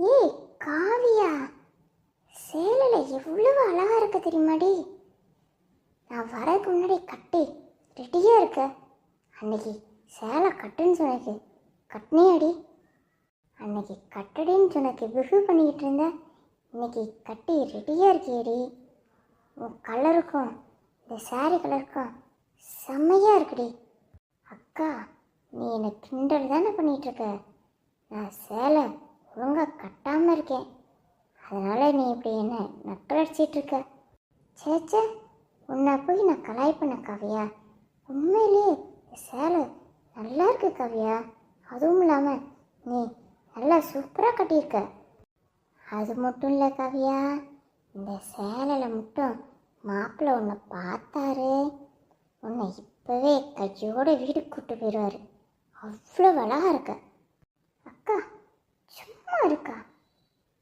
ஏய் காவியா சேலையில் எவ்வளவு அழகாக இருக்கு தெரியுமாடி? நான் வரதுக்கு முன்னாடி கட்டி ரெடியாக இருக்க. அன்னைக்கு சேலை கட்டுன்னு சொன்னக்கு கட்டினியாடி. அன்னைக்கு கட்டடின்னு சொன்னக்கு வெகு பண்ணிக்கிட்டு இருந்தேன் இன்னைக்கு கட்டி ரெடியாக இருக்கியடி. உன் கலருக்கும் இந்த saree கலருக்கும் செம்மையாக இருக்குடி. அக்கா நீ என்னை கிண்டல் தானே பண்ணிகிட்டு இருக்க? நான் சேலை ஒழுங்காக கட்டாமல் இருக்கேன் அதனால் நீ இப்படி என்ன நக்கலடிச்சிட்ருக்க சேச்சே உன்னை போய் நான் கலாய் பண்ண கவியா? உண்மையிலேயே சேலை நல்லா இருக்கு கவியா? அதுவும் இல்லாமல் நீ நல்லா சூப்பராக கட்டியிருக்க. அது மட்டும் இல்லை கவியா இந்த சேலையில் மட்டும் மாப்பிள்ளை உன்னை பார்த்தாரு. உன்னை இப்போவே கையோட வீடு கூட்டு போயிடுவார் அவ்வளோ அழகா இருக்க. அக்கா சும்மா இருக்கா?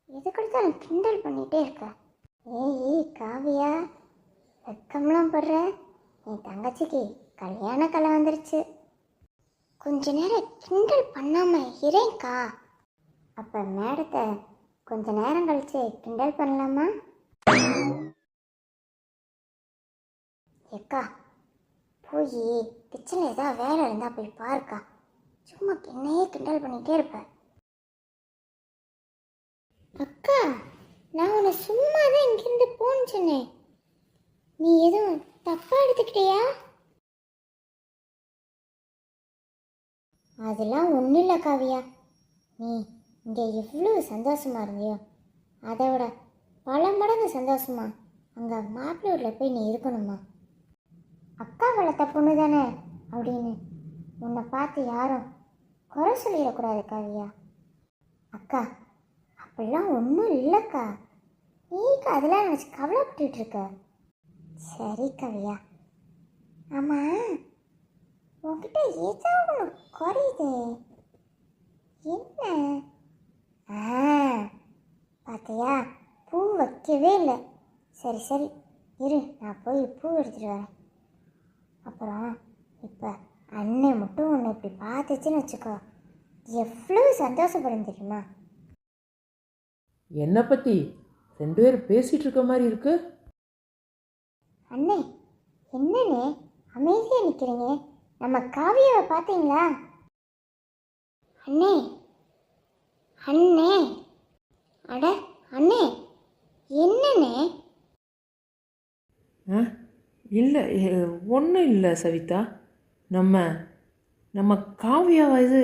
எதுக்கெடுத்தாலும் கிண்டல் பண்ணிகிட்டே இருக்க? ஏய் காவியா வெக்கம்லாம் படுற? என் தங்கச்சிக்கு கல்யாண கலை வந்துருச்சு. கொஞ்ச நேரம் கிண்டல் பண்ணாமல் இரேங்க்கா அப்போ மேடத்தை கொஞ்ச நேரம் கழிச்சு கிண்டல் பண்ணலாமா? ஏக்கா போய் கிச்சனில் ஏதாவது வேலை இருந்தால் போய் பாருக்கா. சும்மா என்னையே கிண்டல் பண்ணிகிட்டே இருப்பேன் அக்கா நான் உன்னை சும்மா தான் இங்கிருந்து போன்னு சொன்னேன். நீ எதுவும் தப்பாக எடுத்துக்கிட்டியா? அதெல்லாம் ஒன்றும் இல்லை காவியா. நீ இங்கே எவ்வளோ சந்தோஷமாக இருந்தியோ அதை விட பல மடங்கு சந்தோஷமா அங்கே மாப்பிள்ளூரில் போய் நீ இருக்கணுமா? அக்கா வளர்த்த பொண்ணு தானே அப்படின்னு உன்னை பார்த்து யாரும் குறை சொல்லிடக்கூடாது காவியா. அக்கா அப்படிலாம் ஒன்றும் இல்லைக்கா. நீக்கு அதெல்லாம் நினச்சி கவலைப்பட்டுட்டு இருக்க. சரி கவியா. ஆமாம் உங்ககிட்ட ஏதோ ஒன்று குறையுது. என்ன? ஆ பார்த்தியா பூ வைக்கவே இல்லை. சரி சரி இரு நான் போய் பூ எடுத்துகிட்டு வரேன். அப்புறம் இப்போ அண்ணன் மட்டும் உன்னை இப்படி பார்த்துச்சுன்னு வச்சுக்கோ. எவ்வளோ சந்தோஷப்படும் தெரியுமா? என்னை பற்றி ரெண்டு பேரும் பேசிகிட்டு இருக்க மாதிரி இருக்கு. அண்ணே என்னண்ணே? அமைதியாக நிற்கிறீங்க நம்ம காவியாவை பார்த்தீங்களா? அண்ணே அண்ணே. அட அண்ணே என்னண்ணே? ஆ இல்லை ஒன்றும் இல்லை சவிதா. நம்ம நம்ம காவியாவா இது?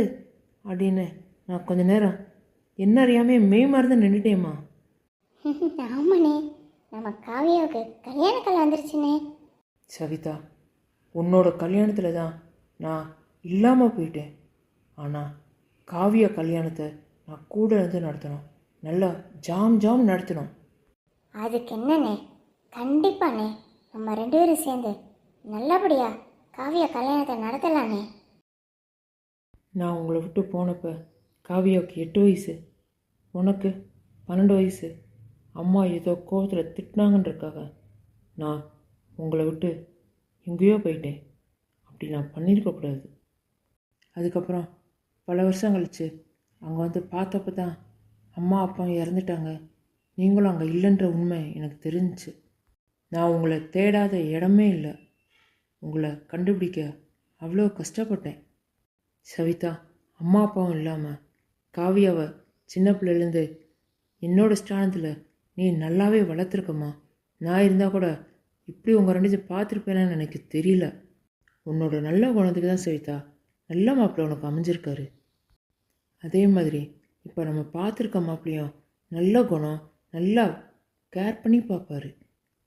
அப்படின்னு நான் கொஞ்ச நேரம் என்ன அறியாமே மெய் மறந்து நின்றுட்டேம்மா ஆமாண்ணே. நம்ம காவியாவுக்கு கல்யாண கலை வந்துருச்சுண்ணே. சவிதா உன்னோட கல்யாணத்தில் தான் நான் இல்லாமல் போயிட்டேன். ஆனால் காவியா கல்யாணத்தை நான் கூட இருந்து நடத்தணும். நல்லா ஜாம் ஜாம் நடத்தணும். அதுக்கு என்னண்ணே? கண்டிப்பாண்ணே. நம்ம ரெண்டு பேரும் சேர்ந்து நல்லபடியா காவியா கல்யாணத்தை நடத்தலாண்ணே. நான் உங்களை விட்டு போனப்ப காவியாவுக்கு எட்டு வயசு. உனக்கு பன்னெண்டு வயசு. அம்மா ஏதோ கோவத்தில் திட்டினாங்கன்றக்காக நான் உங்களை விட்டு எங்கேயோ போயிட்டேன். அப்படி நான் பண்ணியிருக்கக்கூடாது அதுக்கப்புறம் பல வருஷம் கழிச்சு அங்கே வந்து பார்த்தப்ப தான் அம்மா அப்பா இறந்துட்டாங்க. நீங்களும் அங்கே இல்லைன்ற உண்மை எனக்கு தெரிஞ்சுச்சு. நான் உங்களை தேடாத இடமே இல்லை. உங்களை கண்டுபிடிக்க அவ்வளோ கஷ்டப்பட்டேன். சவிதா அம்மா அப்பாவும் இல்லாமல் காவியாவை சின்ன பிள்ளைலேருந்து என்னோட ஸ்தானத்தில் நீ நல்லாவே வளர்த்துருக்கம்மா. நான் இருந்தால் கூட இப்படி உங்கள் ரெண்டு பார்த்துருப்பேன்னு எனக்கு தெரியல. உன்னோட நல்ல குணத்துக்கு தான் சவிதா. நல்ல மாப்பிள்ளை உனக்கு அமைஞ்சிருக்காரு. அதே மாதிரி இப்போ நம்ம பார்த்துருக்க மாப்பிள்ளையும் நல்ல குணம் நல்லா கேர் பண்ணி பார்ப்பாரு.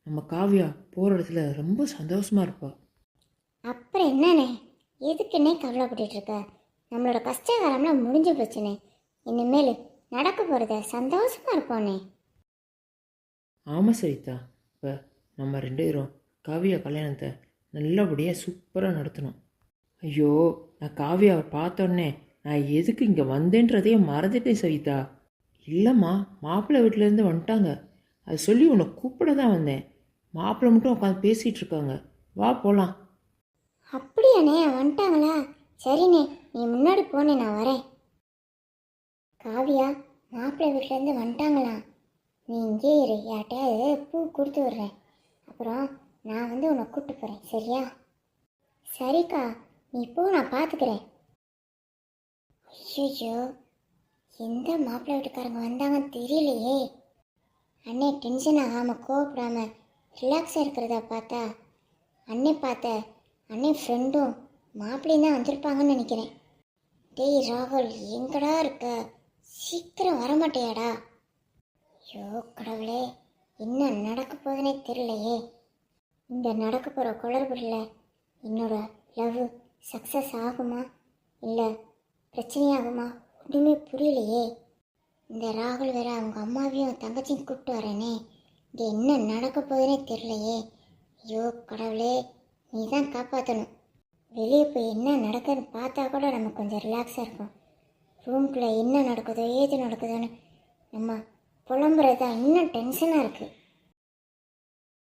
நம்ம காவியா போகிற இடத்துல ரொம்ப சந்தோஷமாக இருப்பா. அப்புறம் என்னண்ணே? எதுக்குன்னே கவலைப்பட்டுட்டு இருக்க? நம்மளோட கஷ்ட காலம்லாம் பிரச்சனை இனிமேல் நடக்க போகிறத சந்தோஷமா இருப்போண்ணே ஆமாம் சரிதா. இப்போ நம்ம ரெண்டு பேரும் காவியா கல்யாணத்தை நல்லபடியாக சூப்பராக நடத்தணும். ஐயோ நான் காவியாவை பார்த்தோன்னே நான் எதுக்கு இங்கே வந்தேன்றதையே மறந்துட்டேன் சவிதா இல்லைம்மா மாப்பிள்ளை வீட்டிலேருந்து வந்துட்டாங்க. அது சொல்லி உன்னை கூப்பிட தான் வந்தேன். மாப்பிள்ளை மட்டும் உட்காந்து பேசிகிட்டு இருக்காங்க. வா போகலாம் அப்படியாண்ணே வந்துட்டாங்களா? சரிண்ணே நீ முன்னாடி போனே நான் வரேன். காவியா மாப்பிள்ளை வீட்டிலேருந்து வந்துட்டாங்களாம் நீ இங்கே இரு யார்கிட்டயாவது பூ கொடுத்து விட்றேன். அப்புறம் நான் வந்து உன்னை கூப்பிட்டு போகிறேன் சரியா? சரிக்கா நீ இப்போ நான் பார்த்துக்கிறேன். ஐயோ எந்த மாப்பிள்ளை வீட்டுக்காரங்க வந்தாங்கன்னு தெரியலையே. அண்ணே டென்ஷன் ஆகாமல் கோவப்படாமல் ரிலாக்ஸாக இருக்கிறத பார்த்தா அண்ணே பார்த்த அண்ணே ஃப்ரெண்டும் மாப்பிள்ளையும் தான் வந்திருப்பாங்கன்னு நினைக்கிறேன். டேய் ராகுல் எங்கடா இருக்க? சீக்கிரம் வரமாட்டியாடா. ஐயோ கடவுளே என்ன நடக்க போகுதுன்னே தெரியலையே. இந்த நடக்க போகிற குளறுபடியில் என்னோட லவ் சக்ஸஸ் ஆகுமா? இல்லை பிரச்சனையாகுமா? ஒன்றுமே புரியலையே. இந்த ராகுல் வேற அவங்க அம்மாவையும் தங்கச்சியும் கூப்பிட்டு வரேனே. இங்கே என்ன நடக்க போகுதுன்னே தெரியலையே. ஐயோ கடவுளே நீ தான் காப்பாற்றணும் வெளியே போய் என்ன நடக்குதுன்னு பார்த்தா கூட நமக்கு கொஞ்சம் ரிலாக்ஸாக இருக்கும் ரூம்குள்ளே என்ன நடக்குதோ ஏது நடக்குதோன்னு நம்ம புலம்புறது தான் இன்னும் டென்ஷனாக இருக்குது